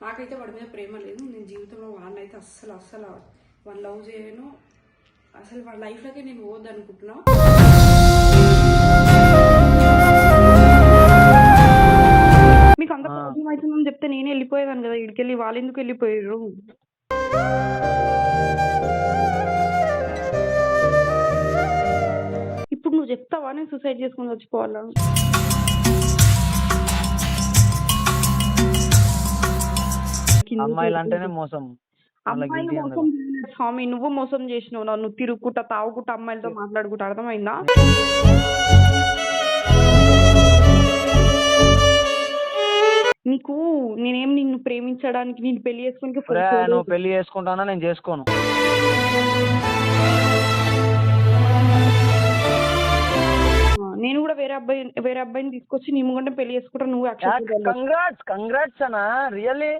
నాకైతే వాడి మీద ప్రేమ లేదు. నేను జీవితంలో వాడిని అయితే అస్సలు అస్సలు వాడిని లవ్ చేయను. అసలు వాడి లైఫ్లోకి నేను పోవద్దు అనుకుంటున్నా. మీకు అంత ప్రాబ్లం అవుతుందని చెప్తే నేనే వెళ్ళిపోయేదాన్ని కదా. ఇడికెళ్ళి వాళ్ళు ఎందుకు వెళ్ళిపోయారు? ఇప్పుడు నువ్వు చెప్తావా? నేను సూసైడ్ చేసుకుని చచ్చిపోవాలా? అమ్మాయిలు అంటేనే మోసం. అమ్మాయిలు మోసం స్వామి. నువ్వు మోసం చేసినావు. నన్ను తిరుగుకుంటా తాగుకుంటా అమ్మాయిలతో మాట్లాడుకుంటా. అర్థమైందా? నీకు నేనేం నిన్ను ప్రేమించడానికి నేను పెళ్ళి చేసుకుని ఒరే, నువ్వు పెళ్ళి చేసుకుంటానా? నేను చేసుకోను. నేను కూడా వేరే అబ్బాయి వేరే అబ్బాయిని తీసుకొచ్చి నీ ముంగంటే పెళ్ళి చేసుకుంటా నువ్వు కంగ్రాట్స్ కంగ్రాట్స్ అనా రియల్లీ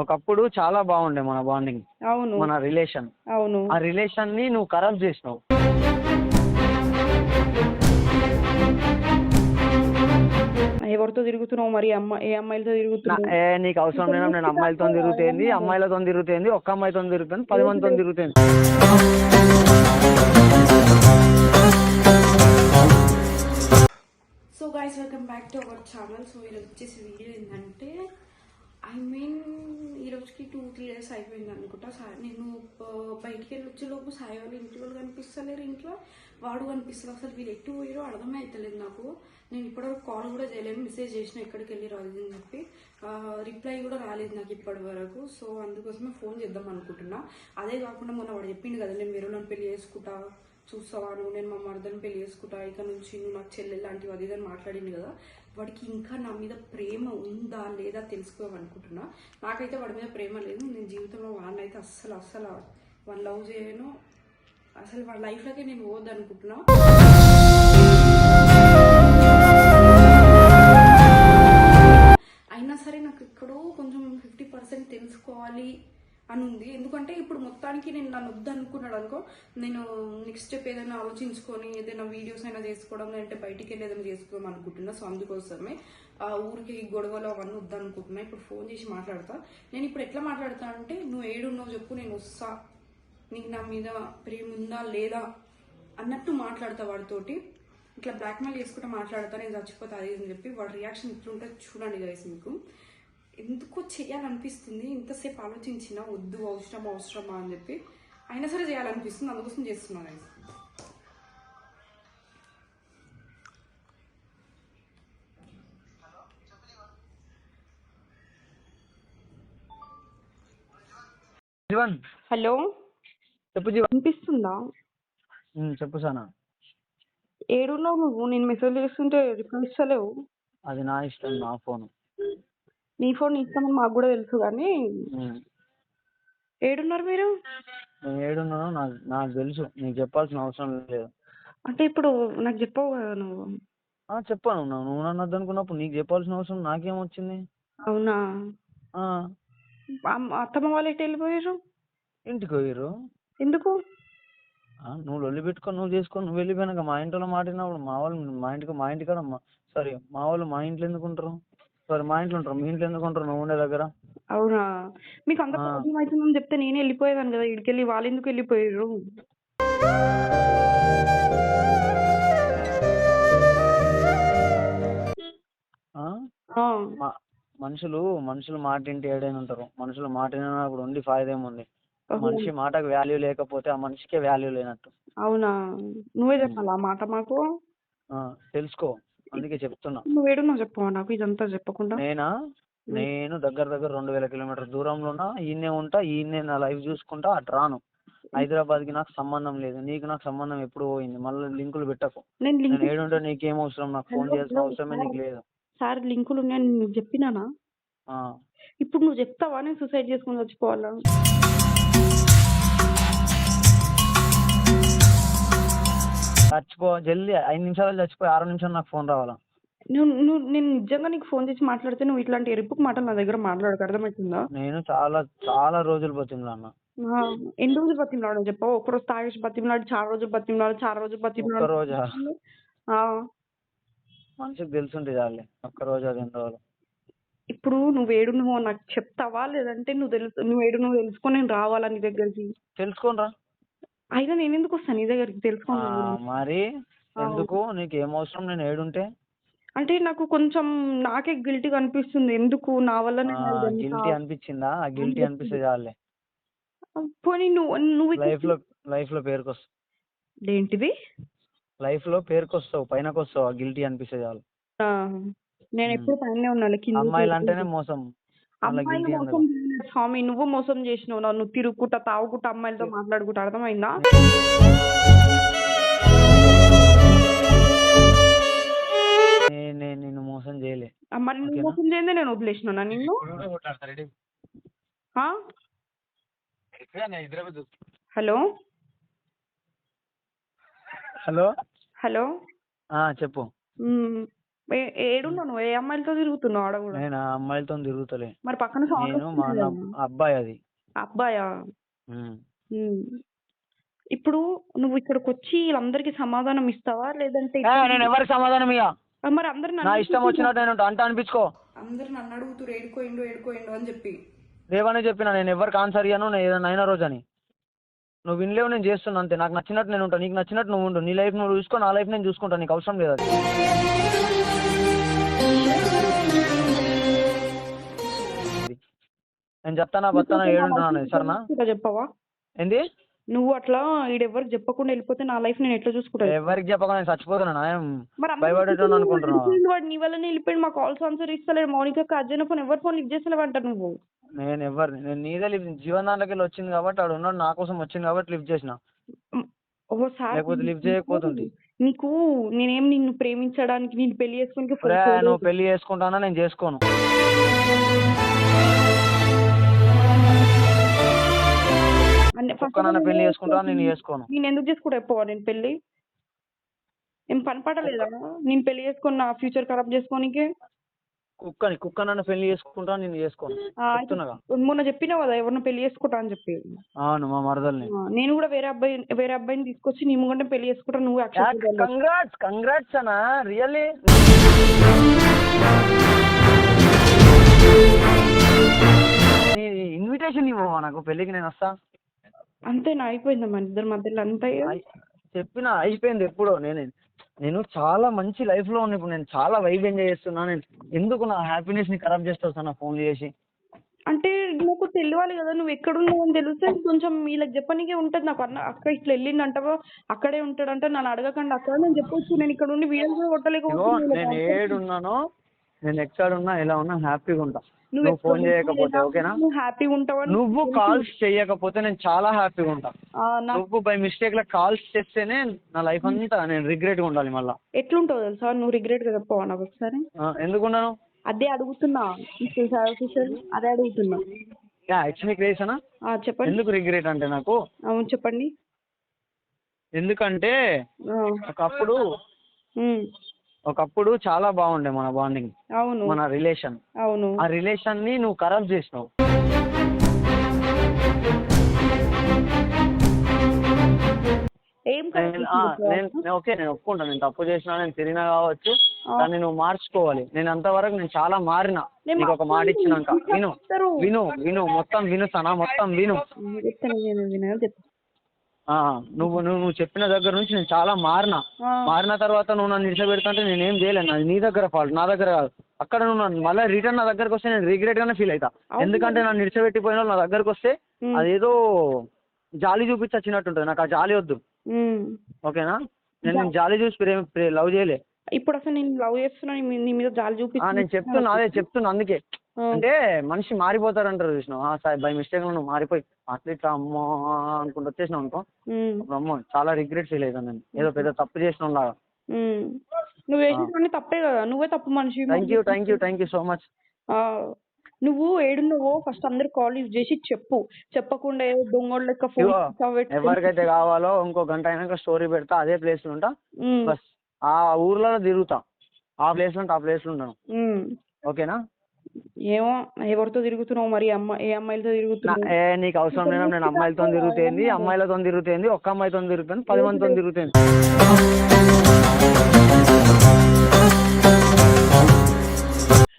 ఒకప్పుడు చాలా బాగుండే మన బాండింగ్ అవును. మన రిలేషన్ అవును. ఆ రిలేషన్ని నువ్వు ఖరాబ్ చేసినావు. తిరుగుతున్నావు మరి? అమ్మ ఏ అమ్మాయిలతో తిరుగుతున్నావు? ఏ నీకు అవసరం లేదు నేను అమ్మాయిలతో తిరుగుతుంది అమ్మాయిలతో? తిరుగుతుంది ఒక్క అమ్మాయితో తిరుగుతుంది పది మందితో తిరుగుతుంది so guys welcome back to our channel so ఈరోజు వచ్చేసి వీడియో ఏంటంటే I mean two three days అయిపోయింది అనుకుంటా సా- నేను బయటికి వెళ్ళి వచ్చే లోపు సాయి వాళ్ళు ఇంటి వాళ్ళు కనిపిస్తలేరు ఇంట్లో. వాడు కనిపిస్తారు అసలు వీళ్ళు ఎటు పోయారో అర్థమే అవుతలేదు నాకు. నేను ఇప్పటివరకు కాల్ కూడా చేయలేదు. మెసేజ్ చేసిన ఎక్కడికి వెళ్ళి రాలేదు అని చెప్పి. రిప్లై కూడా రాలేదు నాకు ఇప్పటి వరకు. సో అందుకోసమే ఫోన్ చేద్దాం అనుకుంటున్నా. అదే కాకుండా మొన్న వాడు చెప్పిండు కదా నేను వేరే పెళ్ళి చేసుకుంటా చూస్తావా నువ్వు నేను మా మరదని పెళ్ళి చేసుకుంటా. ఇక నుంచి నువ్వు నాకు చెల్లెలు లాంటివి అది ఇదని మాట్లాడింది కదా. వాడికి ఇంకా నా మీద ప్రేమ ఉందా లేదా తెలుసుకోవాలనుకుంటున్నా నాకైతే వాడి మీద ప్రేమ లేదు. నేను జీవితంలో వాడిని అయితే అస్సలు అస్సలు వాడిని లవ్ చేయను. అసలు వాడి లైఫ్లోకి నేను పోవద్దు అనుకుంటున్నా. అయినా సరే నాకు ఎక్కడో కొంచెం ఫిఫ్టీ పర్సెంట్ తెలుసుకోవాలి. అని ఉంది ఎందుకంటే ఇప్పుడు మొత్తానికి నేను నన్ను వద్దు అనుకున్నాడు అనుకో నేను నెక్స్ట్ స్టెప్ ఏదైనా ఆలోచించుకొని ఏదైనా వీడియోస్ అయినా చేసుకోవడం లేదంటే బయటికి వెళ్ళి ఏదైనా చేసుకోవడం అనుకుంటున్నా. సో అందుకోసమే ఆ ఊరికి గొడవలు అవన్నీ వద్దు అనుకుంటున్నా ఇప్పుడు ఫోన్ చేసి మాట్లాడతా. నేను ఇప్పుడు ఎట్లా మాట్లాడతా అంటే నువ్వు ఏడున్నావు చెప్పు నేను వస్తా. నీకు నా మీద ప్రేమ ఉందా లేదా? అన్నట్టు మాట్లాడతా వాడితోటి. ఇట్లా బ్లాక్మెయిల్ చేసుకుంటూ మాట్లాడతా నేను చచ్చిపోతా అది అని చెప్పి వాడి రియాక్షన్ ఇట్లుంటే చూడండి గైస్ మీకు. ఎందుకో చేయాలనిపిస్తుంది ఇంతసేపు ఆలోచించిన వద్దు అవసరం అవసరమా అని చెప్పి అయినా సరే చేయాలనిపిస్తుంది. అందుకోసం చేస్తున్నాను గైస్ జీవన్ హలో. చెప్పు జీవన్ వినిపిస్తుందా? ఉమ్, చెప్పు సానా. ఏడున్నావు నువ్వు? నేను మెసేజ్ చేస్తుంటే రిప్లై ఇస్తలేవు అది నా ఇష్టం నా ఫోన్. నీ ఫోన్ ఇస్తామని మాకు కూడా తెలుసు కానీ. ఏడున్నారు మీరు? నేను ఏడున్నానో నాకు నాకు తెలుసు. నీకు చెప్పాల్సిన అవసరం లేదు. అంటే ఇప్పుడు నాకు చెప్పవు కదా నువ్వు. ఆ, చెప్పాను. నువ్వు నువ్వు నన్ను వద్దనుకున్నప్పుడు నీకు చెప్పాల్సిన అవసరం నాకేమొచ్చింది? అవునా? ఆ, అమ్మ- అత్తమ్మ వాళ్ళు ఎటు వెళ్ళిపోయారు? ఇంటికి పోయిర్రు. ఎందుకు? ఆ, నువ్వు లొల్లి పెట్టుకొని నువ్వు చేసుకొని నువ్వు వెళ్ళిపోయినాక మా ఇంట్లో మాట్లాడినప్పుడు మా వాళ్ళు మా ఇంటికి మా ఇంటి కాడ సారీ మా వాళ్ళు మా ఇంట్లో ఎందుకు ఉంటారు? సారీ మా ఇంట్లో ఉంటారు. మీ ఇంట్లో ఎందుకు ఉంటారు? నువ్వు ఉండే దగ్గర. అవునా? మీకు అంత. ప్రాబ్లం అవుతుందని చెప్తే నేనే వెళ్ళిపోయేదాన్ని కదా. ఇడికెళ్ళి వాళ్ళు ఎందుకు వెళ్ళిపోయారు? ఆ? ఆ, మా- మనుషులు మనుషులు మాట ఇంటి ఏడైనా ఉంటారు. మనుషులు మాట వినప్పుడు ఉండి ఫాయిదా ఏముంది ఓహో. మనిషి మాటకు వాల్యూ లేకపోతే ఆ మనిషికే వాల్యూ లేనట్టు. అవునా? నువ్వే చెప్పాలా ఆ మాట మాకు? ఆ, తెలుసుకో. అందుకే చెప్తున్నా. నువ్వు ఏడున్నావు చెప్పవా నాకు ఇదంతా చెప్పకుండా. నేనా? నేను దగ్గర దగ్గర రెండు వేల కిలోమీటర్ దూరంలో ఉన్నా ఈయనే ఉంటా ఈయనే నా లైఫ్ చూసుకుంటా అటు రాను. హైదరాబాద్కి నాకు సంబంధం లేదు నీకు నాకు సంబంధం ఎప్పుడు పోయింది మళ్ళీ లింకులు పెట్టకు. నేను నేను ఏడుంటే నీకేం అవసరం నాకు ఫోన్ చేయాల్సిన అవసరమే నీకు లేదు. సార్ లింకులు నీకు చెప్పినానా? ఇప్పుడు నువ్వు చెప్తావా? నేను సూసైడ్ చేసుకుని చచ్చిపోవాలా? చచ్చిపో జల్దీ ఐదు నిమిషాలు చచ్చిపోయి ఆరు నిమిషాలు నాకు ఫోన్ రావాలా? నువ్వు నువ్వు నేను నిజంగా నీకు ఫోన్ చేసి మాట్లాడితే నువ్వు ఇట్లాంటి ఎరుపు మాటలు నా దగ్గర మాట్లాడక అర్థమవుతుందా? నేను చాలా చాలా రోజులు పోతుంది అన్న. ఎన్ని రోజులు బతిమలాడు చెప్పవు ఒక రోజు తాగేసి బతిమలాడు చాలా రోజులు బతిమలాడు చాలా రోజులు ఒక్క బతిమలాడు. రోజా ఆ, మనిషికి తెలుసుంటే చాలే ఒక్కరోజు అది ఎన్ని రోజులు? ఇప్పుడు నువ్వు ఏడున్నావో నాకు చెప్తావా? లేదంటే నువ్వు తెలుసు నువ్వు ఏడు నువ్వు తెలుసుకొని నేను రావాలా నీ దగ్గరికి? తెలుసుకోనరా అయినా నేను ఎందుకు వస్తాను నీ దగ్గరికి? ఆ, తెలుసుకోవాలి మరి ఎందుకు? నీకు ఏం అవసరం? నేను ఏడుంటే? అంటే నాకు కొంచెం నాకే గిల్టీగా అనిపిస్తుంది. ఎందుకు? నా వల్ల గిల్టీ అనిపించిందా? ఆ గిల్టీ అనిపిస్తే చాలే. పోనీ నువ్వు నువ్వు లైఫ్లో లైఫ్లో పేరుకొస్తావు ఏంటిది లైఫ్లో పేరుకొస్తావు పైనకి వస్తావు ఆ గిల్టీ అనిపిస్తే చాలు. నేను ఎప్పుడు పైన ఉన్నాను అమ్మాయిలు అంటేనే మోసం. అమ్మాయిలు మోసం చేయలేదు స్వామి. నువ్వు మోసం చేసినావు. నన్ను తిరుగుకుంటా తాగుకుంటా అమ్మాయిలతో మాట్లాడుకుంటా. అర్థమైందా? నేను నేను నిన్ను మోసం చేయలే. మరి నువ్వు ఓకేనా? మోసం చేయందే నేను వదిలేసినా నిన్ను? ఆ? హలో? హలో? హలో? ఆ చెప్పు. మ్మ్. ఏ- ఏడున్నావు నువ్వు? ఏ అమ్మాయిలతో తిరుగుతున్నావు ఆడ కూడా? నేను ఆ అమ్మాయిలతో తిరుగుతలే. మరి పక్కన నేను మా వస్తుంది. అబ్బాయి అది. అబ్బాయా? ఉమ్. ఇప్పుడు నువ్వు ఇక్కడికి వచ్చి వీళ్ళందరికీ సమాధానం ఇస్తావా? లేదంటే ఏ, నేను ఎవరికి సమాధానం ఇయ్య? ఆ, మరి అందరు నా ఇష్టం వచ్చినట్టు నేను అంట అనిపించుకో. అందరు నన్ను అడుగుతురు ఏడుకోయిండు ఏడుకోయిండు అని చెప్పి. రేవనే చెప్పిన నేను ఎవరికి ఆన్సర్ ఇయ్యను నేను ఏదైనా అయినా రోజు అని నువ్వు వినలేవు నేను చేస్తున్నా అంతే. నాకు నచ్చినట్టు నేను ఉంటా. నీకు నచ్చినట్టు నువ్వు ఉండు. నీ లైఫ్ నువ్వు చూసుకో నా లైఫ్ నేను చూసుకుంటా. నీకు అవసరం లేదు అది. నేను చెప్తానా బతానా ఏడుంటున్నా అనేది? సరేనా? చెప్పవా? ఏంది? నువ్వు అట్లా ఈడెవరికి చెప్పకుండా వెళ్ళిపోతే నా లైఫ్ నేను ఎట్లా చూసుకుంటా ఎవరికి చెప్పక నేను చచ్చిపోతున్నా ఏం మరి అందరికీ భయపడేటోని? వెళ్ళిపోయింది వాడు నీ వల్లనే వెళ్ళిపోయింది మా కాల్స్ ఆన్సర్ ఇస్తలేడు. మౌనిక అర్జున ఫోన్ ఎవరు ఫోన్ లిఫ్ట్ చేస్తలేవంట నువ్వు. నేను ఎవరిని నేను నీదే లిఫ్ట్ జీవన్ దాంట్లోకి వెళ్ళి వచ్చింది కాబట్టి ఆడు ఉన్నాడు నా కోసం వచ్చింది కాబట్టి లిఫ్ట్ చేసిన. ఓసారి లేకపోతే లిఫ్ట్ చేయకపోతుండే. నీకు నేనేం నిన్ను ప్రేమించడానికి నేను పెళ్ళి చేసుకుని నువ్వు పెళ్ళి చేసుకుంటానా నేను చేసుకోను. పెళ్ళి చేసుకుంటానా నేను చేసుకోను. నేను ఎందుకు చేసుకుంటా చెప్పవా నేను పెళ్ళి? ఏం పని పడలేదా? నేను పెళ్ళి చేసుకుని నా ఫ్యూచర్ ఖరాబ్ చేసుకోనికి? కుక్కని కుక్కనన్న పెళ్ళి చేసుకుంటా నేను చేసుకోను. చెప్తున్నాగా? మొన్న చెప్పినావు కదా ఎవరిని పెళ్ళి చేసుకుంటా అని చెప్పి. అవును మా మరదల్ని. నేను కూడా వేరే అబ్బాయి వేరే అబ్బాయిని తీసుకొచ్చి నీ ముంగంటే పెళ్ళి చేసుకుంటా నువ్వు కంగ్రాట్స్ కంగ్రాట్స్ అనా రియల్లీ. ఇన్విటేషన్ ఇవ్వవా నాకు? పెళ్ళికి నేను వస్తా. అంతేనా? అయిపోయిందా మన ఇద్దరి మధ్యలో అంతా? చెప్పిన అయిపోయింది ఎప్పుడో నేను. నేను చాలా మంచి లైఫ్లో ఉన్నా ఇప్పుడు నేను చాలా వైబ్ ఎంజాయ్ చేస్తున్నా. నేను ఎందుకు నా హ్యాపీనెస్ని ఖరాబ్ చేస్తావు నా ఫోన్ చేసి? అంటే నాకు తెలియాలి కదా నువ్వు ఎక్కడ ఉన్నావు అని తెలిస్తే కొంచెం వీళ్ళకి చెప్పనీకే ఉంటుంది. నాకు అన్న అక్క ఇట్లా వెళ్ళిందంటావా? అక్కడే ఉంటాడంట నన్ను అడగకండి అక్కడ నేను చెప్పొచ్చు. నేను ఇక్కడ ఉండి వీడియోలు కూడా ఇగో కొట్టలేకపోతున్నాను నేను ఏడున్నానో నేను ఎక్కడ ఉన్నా ఎలా ఉన్నా హ్యాపీగా ఉంటా. నువ్వు ఫోన్ చేయకపోతే ఓకేనా? నువ్వు హ్యాపీగా ఉంటావని నువ్వు కాల్స్ చేయకపోతే నేను చాలా హ్యాపీగా ఉంటా. నువ్వు బై మిస్టేక్లో కాల్స్ చేస్తేనే నా లైఫ్ అంతా నేను రిగ్రెట్గా ఉండాలి మళ్ళా. ఎట్లుంటావు తెలుసా? నువ్వు రిగ్రెట్గా చెప్పవా నాకు ఒకసారి ఎందుకున్నాను అదే అడుగుతున్నా. అదే అడుగుతున్నా. యాక్చువల్లీ చెప్పండి. ఎందుకు రిగ్రెట్ అంటే నాకు? అవును చెప్పండి. ఎందుకంటే ఒకప్పుడు ఒకప్పుడు చాలా బాగుండే మన బాండింగ్ అవును. మన రిలేషన్ అవును. ఆ రిలేషన్ని నువ్వు ఖరాబ్ చేసినావు. ఏం నేను ఆ, నేను నేను ఓకే నేను ఒప్పుకుంటా. నేను తప్పు చేసినా నేను తిరిగినా కావచ్చు. దాన్ని నువ్వు మార్చుకోవాలి. నేను అంతవరకు నేను చాలా మారిన. నేను నీకు ఒక మాట ఇచ్చినాక. విను చెప్తారు. విను విను. మొత్తం విను సనా మొత్తం విను. చెప్తాను నేను నువ్వు నువ్వు నువ్వు చెప్పిన దగ్గర నుంచి నేను చాలా మారిన. మారిన తర్వాత నువ్వు నన్ను నిలిచబెడుతుంటే నేనేం చేయలేను. అది నీ దగ్గర ఫాల్ట్ నా దగ్గర కాదు. అక్కడ నువ్వు నన్ను మళ్ళీ రిటర్న్ నా దగ్గరకు వస్తే నేను రిగ్రెట్ గానే ఫీల్ అవుతా. ఎందుకంటే నన్ను నిలిచబెట్టిపోయిన వాళ్ళు నా దగ్గరకు వస్తే అదేదో జాలి చూపించచ్చినట్టుంటుంది నాకు ఆ జాలి వద్దు. ఓకేనా? నేను నేను జాలి చూసి ప్రేమ ప్రే- లవ్ చేయలే. ఇప్పుడు అసలు నేను లవ్ చేస్తున్నా నీ మీద జాలి చూపిస్తున్నా నేను చెప్తున్నా అదే చెప్తున్నా అందుకే. అంటే మనిషి మారిపోతారంటారు చూసినావు? బై మిస్టేక్ నువ్వు మారిపోయి అట్లా ఇట్లా అమ్మో అనుకుంటూ వచ్చేసినావు అనుకో. అప్పుడు అమ్మో చాలా రిగ్రెట్ ఫీల్ అవుతాను నేను. ఏదో పెద్ద తప్పు చేసిన లాగా. నువ్వు చేసినవన్నీ తప్పే కదా. నువ్వే తప్పు మనిషి thank you thank you thank you so much నువ్వు ఏడున్నావో ఫస్ట్ అందరు కాల్ యూజ్ చేసి చెప్పు. చెప్పకుండా దొంగోళ్ళ లెక్క ఫోన్ ఎవరికైతే కావాలో ఇంకో గంట అయినాక స్టోరీ పెడతా అదే ప్లేస్లో ఉంటా. బస్. ఆ ఊర్లలో తిరుగుతా. ఆ ప్లేస్లో ఆ ప్లేస్లో ఉంటాను. ఓకేనా? ఏమో? ఎవరితో తిరుగుతున్నావు మరి? అమ్మ ఏ అమ్మాయిలతో తిరుగుతున్నావు? ఏ నీకు అవసరం లేదు నేను అమ్మాయిలతో తిరుగుతుంది అమ్మాయిలతో తిరుగుతుంది ఒక్క అమ్మాయితో తిరుగుతుంది పది మందితో తిరుగుతుంది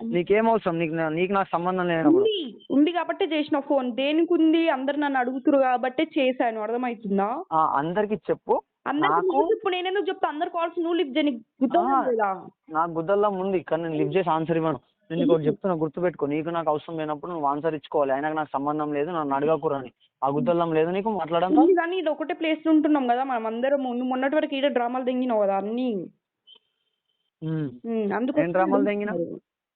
నీకేం అవసరం? నీకు నా- నీకు నాకు సంబంధం లేనప్పుడు. ఉంది. ఉంది కాబట్టే చేసిన ఫోన్. దేనికి ఉంది? అందరు నన్ను అడుగుతురు కాబట్టే చేశాను. అర్థమవుతుందా? ఆ, అందరికి చెప్పు. అందరికి నాకు- నువ్వు చెప్పు. నేనేందుకు చెప్తా? అందరు కాల్స్ నువ్వు లిఫ్ట్ చేయని గుర్తుంది. లేదా నాకు గుద్దల్లా ఉంది. కానీ నేను లిఫ్ట్ చేసి ఆన్సర్ ఇవ్వను. నేను నీకు ఒకటి చెప్తున్నా గుర్తుపెట్టుకో. నీకు నాకు అవసరం లేనప్పుడు నువ్వు ఆన్సర్ ఇచ్చుకోవాలి. అయినా నాకు సంబంధం లేదు నన్ను అడగకూరని. ఆ గుద్దల్లం లేదు నీకు మాట్లాడంగా ఉంది కానీ ఇది ఒకటే ప్లేస్లో ఉంటున్నాం కదా మనం అందరం. మొన్నటి వరకు ఈడ డ్రామాలు తెంగినావు కదా అన్ని. అందుకు డ్రామాలు తెంగినా?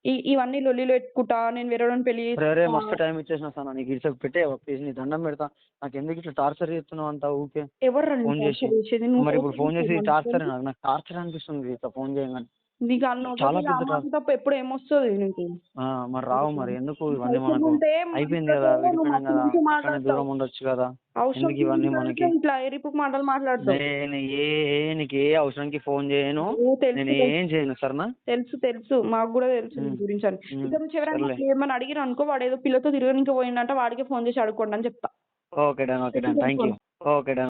ఈ- ఇవన్నీ లొల్లిలో పెట్టుకుంటా నేను వేరే పెళ్ళి రే రే చేసుకుంటా. మస్తు టైం ఇచ్చేసిన సార్ నీకు ఇట్లా పెట్టే ప్లీజ్ నీ దండం పెడతా. నాకు ఎందుకు ఇట్లా టార్చర్ చేస్తున్నావు అంత ఊకే? ఎవరు ఫోన్ చేసి. మరి ఇప్పుడు ఫోన్ చేసి టార్చర్ నాకు నాకు టార్చర్ అనిపిస్తుంది ఇట్లా ఫోన్ చేయగానే. నీకు అన్న ఎప్పుడు ఏమొస్తుంది నీకు? మరి రావు మరి. ఎందుకు ఇవన్నీ మనకు అయిపోయింది కదా కదా. దూరం ఉండొచ్చు కదా. ఎందుకు ఇవన్నీ మనకి? ఇట్లా మాటలు మాట్లాడతావు. నేను ఏ నీకు ఏ అవసరానికి ఫోన్ చేయను. నేను ఏం చేయను సరేనా? తెలుసు తెలుసు. మాకు కూడా తెలుసు నీ. గురించి అని. ఉమ్. ఇక నుంచి ఎవరైనా సర్లే. ఏమైనా అడిగిన అనుకో వాడు ఏదో పిల్లతో తిరగడానికి పోయిందంటే వాడికి ఫోన్ చేసి అడుక్కోండి అని చెప్తా. Okay done okay done. Thank you okay done.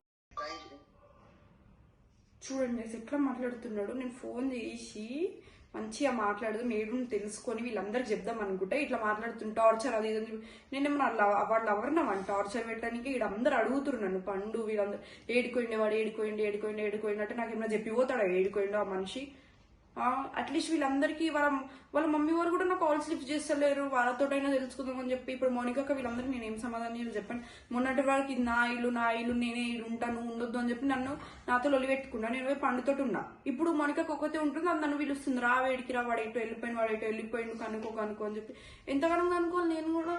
చూడండి ఎట్లా మాట్లాడుతున్నాడు. నేను ఫోన్ చేసి మంచిగా మాట్లాడదు నేను తెలుసుకొని వీళ్ళందరికి చెప్దాం అనుకుంటే. ఇట్లా మాట్లాడుతున్న టార్చర్ అది ఇదని అని చెప్పి. నేనేమన్నా వాళ్ళు ఎవరినా టార్చర్ పెట్టడానికి వీడు అందరు నన్ను. పండు వీళ్ళందరూ ఏడుకోండి వాడు ఏడుకోండి ఏడుకోండి ఏడుకోండి అంటే నాకు ఏమైనా చెప్పి పోతాడు? ఏడుకోండి ఆ మనిషి. అట్లీస్ట్ వీళ్ళందరికీ వాళ్ళ వాళ్ళ మమ్మీ వారు కూడా నాకు కాల్ స్లిప్ చేస్తలేరు. వాళ్ళతోటైనా తెలుసుకుందాం అని చెప్పి ఇప్పుడు మోనికాక వీళ్ళందరికీ నేను ఏం సమాధానం చేయాలి చెప్పండి మొన్నటి వాళ్ళకి నా ఇల్లు నా ఇల్లు నేనే ఇల్లు ఉంటాను ఉండొద్దు అని చెప్పి నన్ను నాతో లొలి పెట్టుకున్నా. నేను పోయి పండుతోటి ఉన్నా. ఇప్పుడు మౌనిక ఒకతే ఉంటుంది అది నన్ను పిలుస్తుంది. రా వేడికి రా వాడేటో వెళ్ళిపోయిన వాడేటో వెళ్ళిపోయిండు కనుకో కనుకో అని చెప్పి. ఎంతగానో కనుకోవాలి నేను కూడా.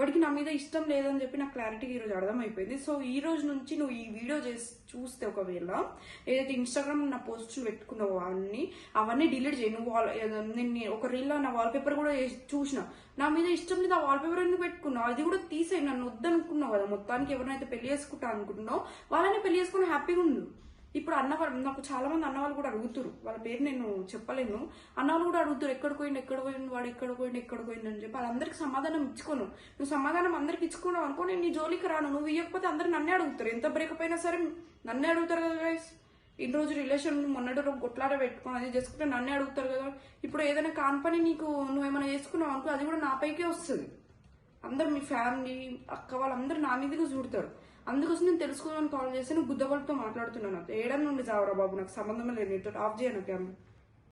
వాడికి నా మీద ఇష్టం లేదని చెప్పి నాకు క్లారిటీగా ఈరోజు అర్థమైపోయింది. సో ఈ రోజు నుంచి నువ్వు ఈ వీడియో చేసి చూస్తే ఒకవేళ ఏదైతే ఇన్స్టాగ్రామ్ నా పోస్టులు పెట్టుకున్నావో అవన్నీ అవన్నీ డిలీట్ చేయి. నువ్వు వాల్ నేను ఒక రీల్లో నా వాల్పేపర్ కూడా వేసి- చూసిన. నా మీద ఇష్టం లేదు ఆ వాల్పేపర్ ఎందుకు పెట్టుకున్నావు? అది కూడా తీసేయి నన్ను వద్దనుకున్నావు కదా. మొత్తానికి ఎవరినైతే పెళ్ళి చేసుకుంటా అనుకుంటున్నావు వాళ్ళని పెళ్ళి చేసుకుని హ్యాపీగా ఉండు. ఇప్పుడు అన్నవాళ్ళు నాకు చాలా మంది అన్నవాళ్ళు కూడా అడుగుతారు వాళ్ళ పేరు నేను చెప్పలేను. అన్నవాళ్ళు కూడా అడుగుతారు ఎక్కడ పోయిండు ఎక్కడ పోయిండు వాడు ఎక్కడ పోయిండు ఎక్కడ పోయిండు అని చెప్పి. వాళ్ళందరికి సమాధానం ఇచ్చుకోను. నువ్వు సమాధానం అందరికి ఇచ్చుకున్నావు అనుకో నేను నీ జోలికి రాను. నువ్వు ఇవ్వకపోతే అందరు నన్నే అడుగుతారు. ఎంత బ్రేకప్ అయినా సరే నన్నే అడుగుతారు కదా గైస్ ఇన్ని రోజు రిలేషన్ మొన్నటి రోజు కొట్లాట పెట్టుకుని అది చేసుకుంటే నన్నే అడుగుతారు కదా. ఇప్పుడు ఏదైనా కాని పని నీకు నువ్వేమైనా చేసుకున్నావు అనుకో అది కూడా నా పైకే వస్తుంది. అందరు మీ ఫ్యామిలీ అక్క వాళ్ళందరూ నా మీదకి చూడతారు. అందుకోసం నేను తెలుసుకోవాలని కాల్ చేసి నువ్వు గుద్దగొలతో మాట్లాడుతున్నాను ఏడన్నా నుండి చావరా బాబు నాకు సంబంధం లేదు నీతో ఆఫ్ చేయను కెమెరా